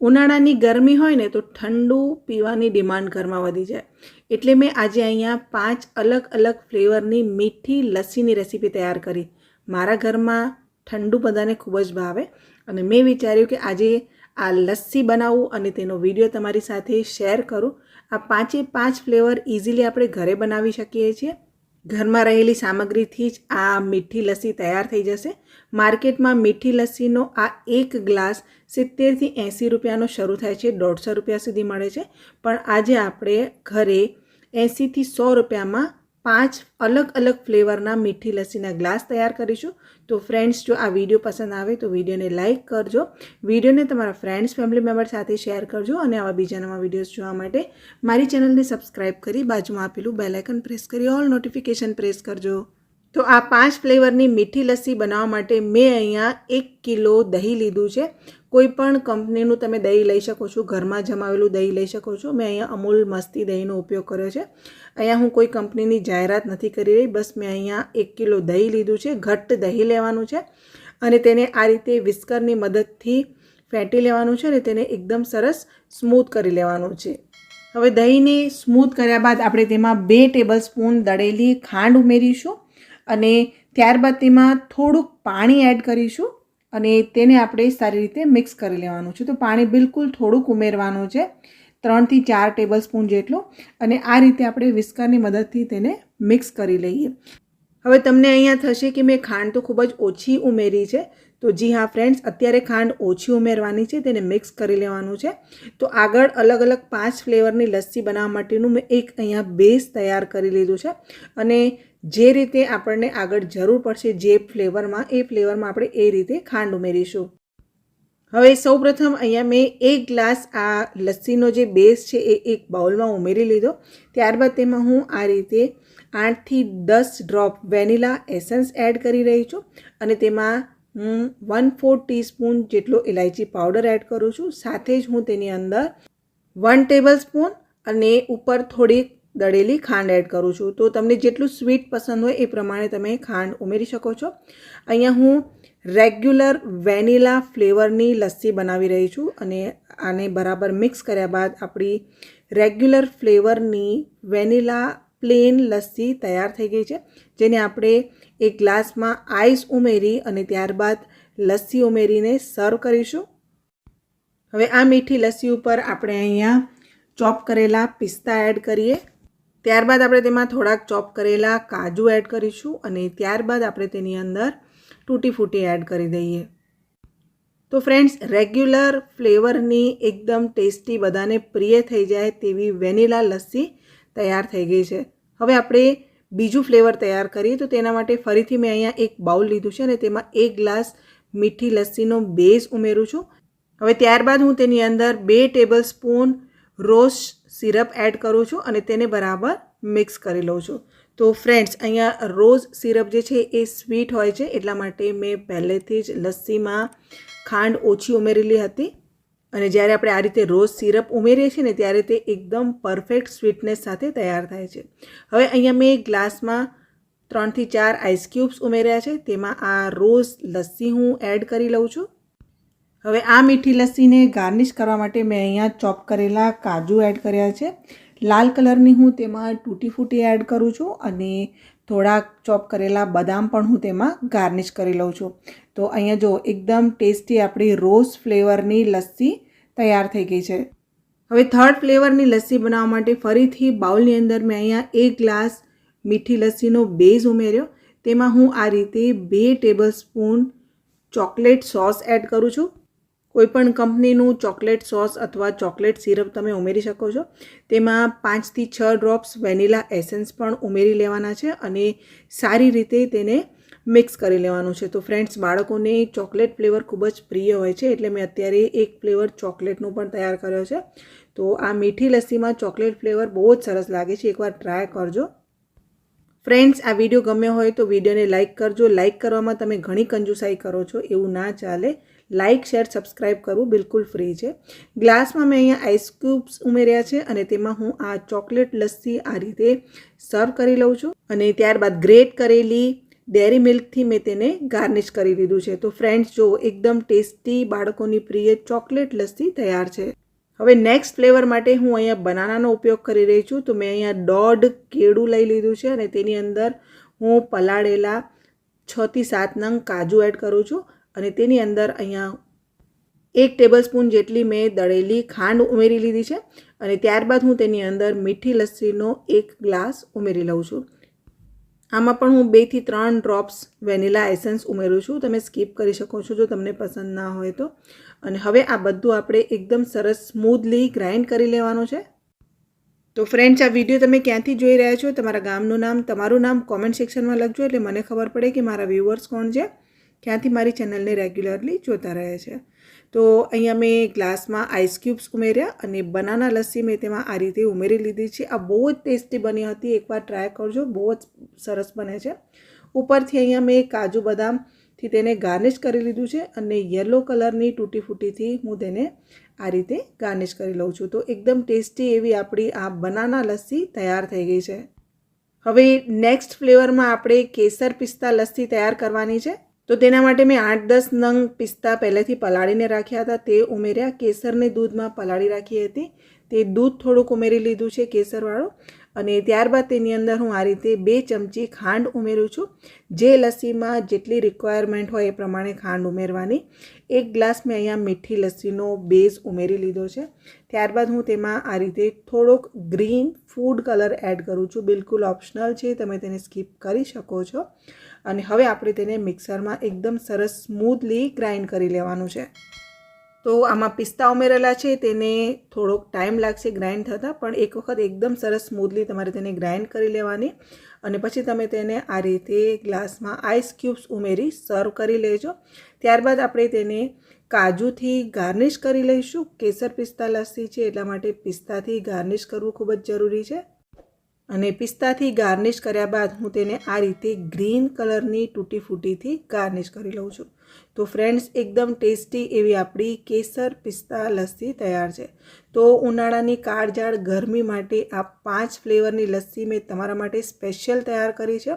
ઉનાળાની ગરમી હોય ને તો ઠંડુ પીવાની ડિમાન્ડ ઘરમાં વધી જાય. એટલે મેં આજે અહીંયા પાંચ અલગ અલગ ફ્લેવરની મીઠી લસ્સીની રેસીપી તૈયાર કરી. મારા ઘરમાં ઠંડુ બધાને ખૂબ જ ભાવે અને મેં વિચાર્યું કે આજે આ લસ્સી બનાવું અને તેનો વીડિયો તમારી સાથે શેર કરું. આ પાંચે પાંચ ફ્લેવર ઇઝીલી આપણે ઘરે બનાવી શકીએ છીએ. ઘરમાં રહેલી સામગ્રીથી જ આ મીઠી લસ્સી તૈયાર થઈ જશે. માર્કેટમાં મીઠી લસ્સીનો આ એક ગ્લાસ સિત્તેરથી એંસી રૂપિયાનો શરૂ થાય છે, દોઢસો રૂપિયા સુધી મળે છે. પણ આજે આપણે ઘરે એંસીથી સો રૂપિયામાં પાંચ અલગ અલગ ફ્લેવરના મીઠી લસ્સીના ગ્લાસ તૈયાર કરીશું. તો ફ્રેન્ડ્સ જો આ વીડિયો પસંદ આવે તો વિડીયોને લાઇક કરજો. વિડીયોને તમારા ફ્રેન્ડ્સ ફેમિલી મેમ્બર સાથે શેર કરજો અને આવા બીજા નવા વિડીયોઝ જોવા માટે મારી ચેનલને સબસ્ક્રાઇબ કરી બાજુમાં આપેલું બેલાઇકન પ્રેસ કરી ઓલ નોટિફિકેશન પ્રેસ કરજો. તો આ પાંચ ફ્લેવરની મીઠી લસ્સી બનાવવા માટે મેં અહીંયા એક કિલો દહીં લીધું છે. કોઈ પણ કંપનીનું તમે દહીં લઈ શકો છો. ઘરમાં જમાવેલું દહીં લઈ શકો છો. મેં અહીંયા અમૂલ મસ્તી દહીંનો ઉપયોગ કર્યો છે. અહીંયા હું કોઈ કંપનીની જાહેરાત નથી કરી રહી. બસ મેં અહીંયા એક કિલો દહીં લીધું છે. ઘટ્ટ દહીં લેવાનું છે અને તેને આ રીતે વિસ્કરની મદદથી ફેંટી લેવાનું છે અને તેને એકદમ સરસ સ્મૂથ કરી લેવાનું છે. હવે દહીંને સ્મૂથ કર્યા બાદ આપણે તેમાં બે ટેબલ સ્પૂન દળેલી ખાંડ ઉમેરીશું. અને ત્યારબાદ તેમાં થોડુંક પાણી એડ કરીશું અને તેને આપણે સારી રીતે મિક્સ કરી લેવાનું છે. તો પાણી બિલકુલ થોડુંક ઉમેરવાનું છે, ત્રણથી ચાર ટેબલ સ્પૂન જેટલું. અને આ રીતે આપણે વિસ્કરની મદદથી તેને મિક્સ કરી લઈએ. હવે તમને અહીંયા થશે કે મેં ખાંડ તો ખૂબ જ ઓછી ઉમેરી છે તો જી હા ફ્રેન્ડ્સ અત્યારે ખાંડ ઓછી ઉમેરવાની છે, તેને મિક્સ કરી લેવાનું છે. તો આગળ અલગ અલગ પાંચ ફ્લેવરની લસ્સી બનાવવા માટેનું મેં એક અહીંયા બેઝ તૈયાર કરી લીધું છે. અને જે રીતે આપણને આગળ જરૂર પડશે જે ફ્લેવરમાં એ ફ્લેવરમાં આપણે એ રીતે ખાંડ ઉમેરીશું. હવે સૌપ્રથમ અહીંયા મેં એક ગ્લાસ આ લસ્સીનો જે બેઝ છે, એ એક બાઉલમાં ઉમેરી લીધો. ત્યારબાદ તેમાં હું આ રીતે આઠથી દસ ડ્રોપ વેનિલા એસન્સ એડ કરી રહી છું. અને તેમાં હું વન ફોર ટીસ્પૂન જેટલો ઇલાયચી પાવડર એડ કરું છું. સાથે જ હું તેની અંદર વન ટેબલ સ્પૂન અને ઉપર થોડીક દળેલી ખાંડ એડ કરું છું. તો તમને જેટલું સ્વીટ પસંદ હોય એ પ્રમાણે તમે ખાંડ ઉમેરી શકો છો. અહીંયા હું રેગ્યુલર વેનીલા ફ્લેવરની લસ્સી બનાવી રહી છું અને આને બરાબર મિક્સ કર્યા બાદ આપણી રેગ્યુલર ફ્લેવરની વેનીલા પ્લેન લસ્સી તૈયાર થઈ ગઈ છે, જેને આપણે એક ગ્લાસમાં આઈસ ઉમેરી અને ત્યારબાદ લસ્સી ઉમેરીને સર્વ કરીશું. હવે આ મીઠી લસ્સી ઉપર આપણે અહીંયા ચોપ કરેલા પિસ્તા એડ કરીએ. ત્યારબાદ આપણે તેમાં થોડાક ચોપ કરેલા કાજુ એડ કરીશું અને ત્યારબાદ આપણે તેની અંદર તૂટી ફૂટી એડ કરી દઈએ. તો ફ્રેન્ડ્સ, રેગ્યુલર ફ્લેવરની એકદમ ટેસ્ટી બધાને પ્રિય થઈ જાય તેવી વેનીલા લસ્સી તૈયાર થઈ ગઈ છે. હવે આપણે બીજું ફ્લેવર તૈયાર કરીએ તો તેના માટે ફરીથી મેં અહીંયા એક બાઉલ લીધું છે અને તેમાં એક ગ્લાસ મીઠી લસ્સીનો બેઝ ઉમેરું છું. હવે ત્યારબાદ હું તેની અંદર બે tablespoon rose syrup add કરું છું અને તેને બરાબર મિક્સ કરી લઉં છું. તો ફ્રેન્ડ્સ, અહીંયા રોઝ સિરપ જે છે એ સ્વીટ હોય છે, એટલા માટે મેં પહેલેથી જ લસ્સીમાં ખાંડ ઓછી ઉમેરેલી હતી. અને જ્યારે આપણે આ રીતે રોઝ સિરપ ઉમેરીએ છીએ ને ત્યારે તે એકદમ પરફેક્ટ સ્વીટનેસ સાથે તૈયાર થાય છે. હવે અહીંયા મેં ગ્લાસમાં ત્રણથી ચાર આઈસ ક્યુબ્સ ઉમેર્યા છે. તેમાં આ રોઝ લસ્સી હું એડ કરી લઉં છું. હવે આ મીઠી લસ્સીને ગાર્નિશ કરવા માટે મેં અહીંયા ચોપ કરેલા કાજુ એડ કર્યા છે. લાલ કલરની હું તેમાં તૂટી ફૂટી એડ કરું છું અને થોડાક ચોપ કરેલા બદામ પણ હું તેમાં ગાર્નિશ કરી લઉં છું. તો અહીંયા જો એકદમ ટેસ્ટી આપણી રોઝ ફ્લેવરની લસ્સી તૈયાર થઈ ગઈ છે. હવે થર્ડ ફ્લેવરની લસ્સી બનાવવા માટે ફરીથી બાઉલની અંદર મેં અહીંયા એક ગ્લાસ મીઠી લસ્સીનો બેઝ ઉમેર્યો. તેમાં હું આ રીતે બે tablespoon chocolate sauce add કરું છું. કોઈપણ કંપનીનું ચોકલેટ સોસ અથવા ચોકલેટ સિરપ તમે ઉમેરી શકો છો. તેમાં પાંચથી છ ડ્રોપ્સ વેનીલા એસેન્સ પણ ઉમેરી લેવાના છે અને સારી રીતે તેને મિક્સ કરી લેવાનું છે. તો ફ્રેન્ડ્સ, બાળકોને ચોકલેટ ફ્લેવર ખૂબ જ પ્રિય હોય છે એટલે મેં અત્યારે એક ફ્લેવર ચોકલેટનું પણ તૈયાર કર્યો છે. તો આ મીઠી લસ્સીમાં ચોકલેટ ફ્લેવર બહુ જ સરસ લાગે છે. એકવાર ટ્રાય કરજો. ફ્રેન્ડ્સ, આ વીડિયો ગમ્યો હોય તો વિડીયોને લાઇક કરજો. લાઇક કરવામાં તમે ઘણી કંજુસાઈ કરો છો. એવું ના ચાલે. લાઇક શેર સબસ્ક્રાઈબ કરવું બિલકુલ ફ્રી છે. ગ્લાસમાં મેં અહીંયા આઈસ ક્યુબ્સ ઉમેર્યા છે અને તેમાં હું આ ચોકલેટ લસ્સી આ રીતે સર્વ કરી લઉં છું. અને ત્યારબાદ ગ્રેટ કરેલી ડેરી મિલ્કથી મેં તેને ગાર્નિશ કરી લીધું છે. તો ફ્રેન્ડ્સ જો એકદમ ટેસ્ટી બાળકોની પ્રિય ચોકલેટ લસ્સી તૈયાર છે. હવે નેક્સ્ટ ફ્લેવર માટે હું અહીંયા બનાનાનો ઉપયોગ કરી રહી છું. તો મેં અહીંયા દોઢ કેળું લઈ લીધું છે અને તેની અંદર હું પલાળેલા છથી સાત નંગ કાજુ એડ કરું છું. અને તેની અંદર અહીંયા એક ટેબલ સ્પૂન જેટલી મેં દળેલી ખાંડ ઉમેરી લીધી છે અને ત્યારબાદ હું તેની અંદર મીઠી લસ્સીનો એક ગ્લાસ ઉમેરી લઉં છું. આમાં પણ હું બેથી ત્રણ ડ્રોપ્સ વેનીલા એસન્સ ઉમેરું છું. તમે સ્કીપ કરી શકો છો જો તમને પસંદ ના હોય તો. અને હવે આ બધું આપણે એકદમ સરસ સ્મૂથલી ગ્રાઇન્ડ કરી લેવાનું છે. તો ફ્રેન્ડ્સ આ વીડિયો તમે ક્યાંથી જોઈ રહ્યા છો? તમારા ગામનું નામ, તમારું નામ કોમેન્ટ સેક્શનમાં લખજો એટલે મને ખબર પડે કે મારા વ્યૂવર્સ કોણ છે. ક્યાંથી મારી ચેનલને રેગ્યુલરલી જોતા રહે છે? તો અહીંયા મેં ગ્લાસમાં આઈસ ક્યુબ્સ ઉમેર્યા અને બનાના લસ્સી મેં તેમાં આ રીતે ઉમેરી લીધી છે. આ બહુ જ ટેસ્ટી બની હતી. એકવાર ટ્રાય કરજો. બહુ જ સરસ બને છે. ઉપરથી અહીંયા મેં કાજુ બદામથી તેને ગાર્નિશ કરી લીધું છે અને યલો કલરની તૂટી ફૂટીથી હું તેને આ રીતે ગાર્નિશ કરી લઉં છું. તો એકદમ ટેસ્ટી એવી આપણી આ બનાના લસ્સી તૈયાર થઈ ગઈ છે. હવે નેક્સ્ટ ફ્લેવરમાં આપણે કેસર પિસ્તા લસ્સી તૈયાર કરવાની છે. તો તેના માટે મેં આઠ દસ નંગ પિસ્તા પહેલેથી પલાળીને રાખ્યા હતા. તે ઉમેર્યા. કેસરને દૂધમાં પલાળી રાખી હતી. તે દૂધ થોડુંક ઉમેરી લીધું છે કેસરવાળું. અને ત્યારબાદ તેની અંદર હું આ રીતે બે ચમચી ખાંડ ઉમેરું છું. જે લસ્સીમાં જેટલી રિક્વાયરમેન્ટ હોય એ પ્રમાણે ખાંડ ઉમેરવાની. એક ગ્લાસ મેં અહીંયા મીઠી લસ્સીનો બેઝ ઉમેરી લીધો છે. ત્યારબાદ હું તેમાં આ રીતે થોડોક ગ્રીન ફૂડ કલર એડ કરું છું. બિલકુલ ઓપ્શનલ છે. તમે તેને સ્કીપ કરી શકો છો. અને હવે આપણે તેને મિક્સરમાં એકદમ સરસ સ્મૂથલી ગ્રાઇન્ડ કરી લેવાનું છે. તો આમાં પિસ્તા ઉમેરેલા છે, તેને થોડોક ટાઈમ લાગશે ગ્રાઇન્ડ થતાં, પણ એક વખત એકદમ સરસ સ્મૂથલી તમારે તેને ગ્રાઇન્ડ કરી લેવાની. અને પછી તમે તેને આ રીતે ગ્લાસમાં આઈસ ક્યુબ્સ ઉમેરી સર્વ કરી લેજો. ત્યારબાદ આપણે તેને કાજુથી ગાર્નિશ કરી લઈશું. કેસર પિસ્તા લસ્સી છે, એટલા માટે પિસ્તાથી ગાર્નિશ કરવું ખૂબ જ જરૂરી છે. અને પિસ્તાથી ગાર્નિશ કર્યા બાદ હું તેને આ રીતે ગ્રીન કલરની તૂટી ફૂટીથી ગાર્નિશ કરી લઉં છું. તો ફ્રેન્ડ્સ, એકદમ ટેસ્ટી એવી આપણી કેસર પિસ્તા લસ્સી તૈયાર છે. તો ઉનાળાની કાળઝાળ ગરમી માટે આ પાંચ ફ્લેવરની લસ્સી મેં તમારા માટે સ્પેશિયલ તૈયાર કરી છે.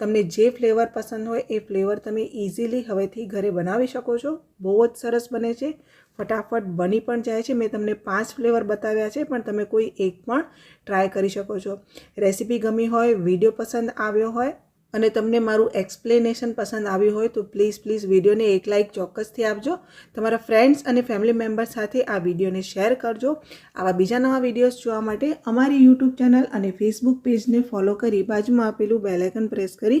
તમને જે ફ્લેવર પસંદ હોય એ ફ્લેવર તમે ઇઝીલી હવેથી ઘરે બનાવી શકો છો. બહુ જ સરસ બને છે. ફટાફટ બની પણ જાય છે. મેં તમને પાંચ ફ્લેવર બતાવ્યા છે, પણ તમે કોઈ એક પણ ટ્રાય કરી શકો છો. રેસીપી ગમી હોય, વીડિયો પસંદ આવ્યો હોય અને તમને મારું એક્સપ્લેનેશન પસંદ આવ્યું હોય, તો પ્લીઝ પ્લીઝ વિડીયોને એક લાઇક ચોક્કસથી આપજો. તમારા ફ્રેન્ડ્સ અને ફેમિલી મેમ્બર સાથે આ વિડીયોને શેર કરજો. આવા બીજા નવા વિડીયોઝ જોવા માટે અમારી યુટ્યુબ ચેનલ અને ફેસબુક પેજને ફોલો કરી બાજુમાં આપેલું બેલાઇકન પ્રેસ કરી